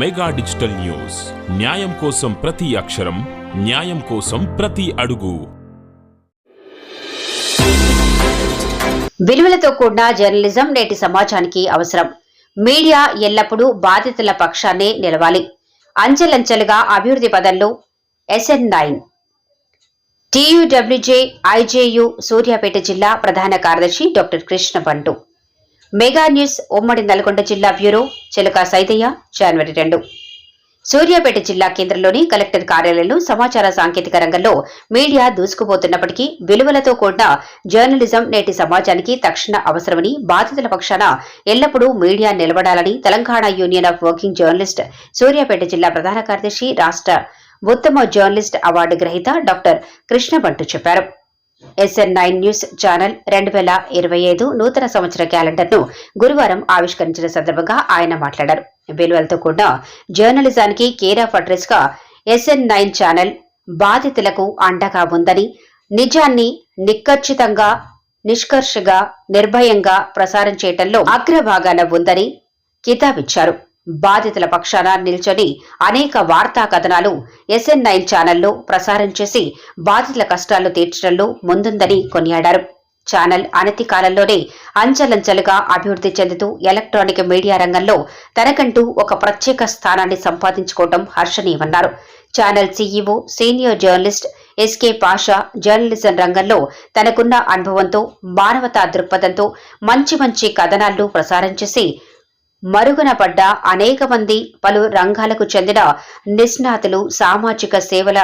Mega digital news. న్యాయం కోసం ప్రతి అక్షరం న్యాయం కోసం ప్రతి అడుగు. విలువలతో కూడిన జర్నలిజం నేటి సమాజానికి అవసరం. మీడియా ఎల్లప్పుడూ బాధితుల పక్షాన్నే నిలవాలి. అంచెలంచెలుగా అభివృద్ధి పదంలో SN nine. TUWJ IJU Suryapet జిల్లా ప్రధాన కార్యదర్శి డాక్టర్ కృష్ణ బంటు మెగా న్యూస్ ఉమ్మడి నల్గొండ జిల్లా బ్యూరో చిలక సైదయ్య జనవరి రెండు. సూర్యాపేట జిల్లా కేంద్రంలోని కలెక్టర్ కార్యాలయంలో సమాచార సాంకేతిక రంగంలో మీడియా దూసుకుపోతున్నప్పటికీ విలువలతో కూడిన జర్నలిజం నేటి సమాజానికి తక్షణ అవసరమని బాధితుల పక్షాన ఎల్లప్పుడూ మీడియా నిలబడాలని Telangana union of working journalist Suryapet జిల్లా ప్రధాన కార్యదర్శి రాష్ట్ర ఉత్తమ జర్నలిస్ట్ అవార్డు గ్రహీత డాక్టర్ కృష్ణ చెప్పారు. ఎస్ఎన్ నైన్ న్యూస్ ఛానల్ రెండు వేల ఇరవై ఐదు నూతన సంవత్సర క్యాలెండర్ను గురువారం ఆవిష్కరించిన సందర్భంగా ఆయన మాట్లాడారు. విలువలతో కూడిన జర్నలిజానికి కేర్ ఆఫ్ అడ్రస్గా ఎస్ఎన్ నైన్ ఛానల్ బాధితులకు అండగా ఉందని నిజాన్ని నిక్కచ్చితంగా నిష్కర్షగా నిర్భయంగా ప్రసారం చేయటంలో అగ్రభాగాన ఉందని కితాబిచ్చారు. బాధితుల పక్షాన నిల్చొని అనేక వార్తా కథనాలు ఎస్ఎన్ నైన్ ఛానల్లో ప్రసారం చేసి బాధితుల కష్టాలు తీర్చడంలో ముందుందని కొనియాడారు. ఛానల్ అనతి కాలంలోనే అంచెలంచెలుగా అభివృద్ధి చెందుతూ ఎలక్ట్రానిక్ మీడియా రంగంలో తనకంటూ ఒక ప్రత్యేక స్థానాన్ని సంపాదించుకోవడం హర్షణీయమన్నారు. Channel CEO senior journalist SK Pasha journalism రంగంలో తనకున్న అనుభవంతో మానవతా దృక్పథంతో మంచి మంచి కథనాలను ప్రసారం చేసి మరుగున పడ్డ అనేక మంది పలు రంగాలకు చెందిన నిష్ణాతులు సామాజిక సేవల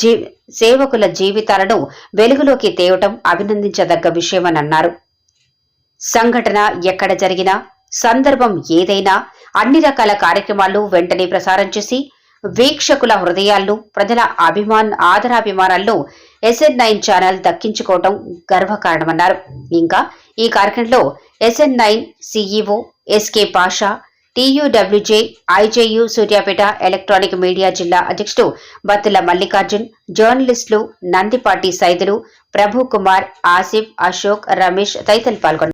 జీ సేవకుల జీవితాలను వెలుగులోకి తేవటం అభినందించదగ్గ విషయమని అన్నారు సంఘటన ఎక్కడ జరిగినా సందర్భం ఏదైనా అన్ని రకాల కార్యక్రమాలు వెంటనే ప్రసారం చేసి వీక్షకుల హృదయాల్లో ప్రజల అభిమాన్ ఆదరాభిమానాలను ఎస్ఎన్ నైన్ ఛానల్ దక్కించుకోవటం గర్వకారణమన్నారు. ఇంకా ఈ కార్యక్రమంలో SN nine CEO SK Pasha TUWJ IJU Suryapet electronic media జిల్లా అధ్యక్షుడు బత్తుల మల్లికార్జున్ జర్నలిస్టులు నందిపాటి సైదులు ప్రభు కుమార్ ఆసిఫ్ అశోక్ రమేష్ తదితరులు పాల్గొన్నారు.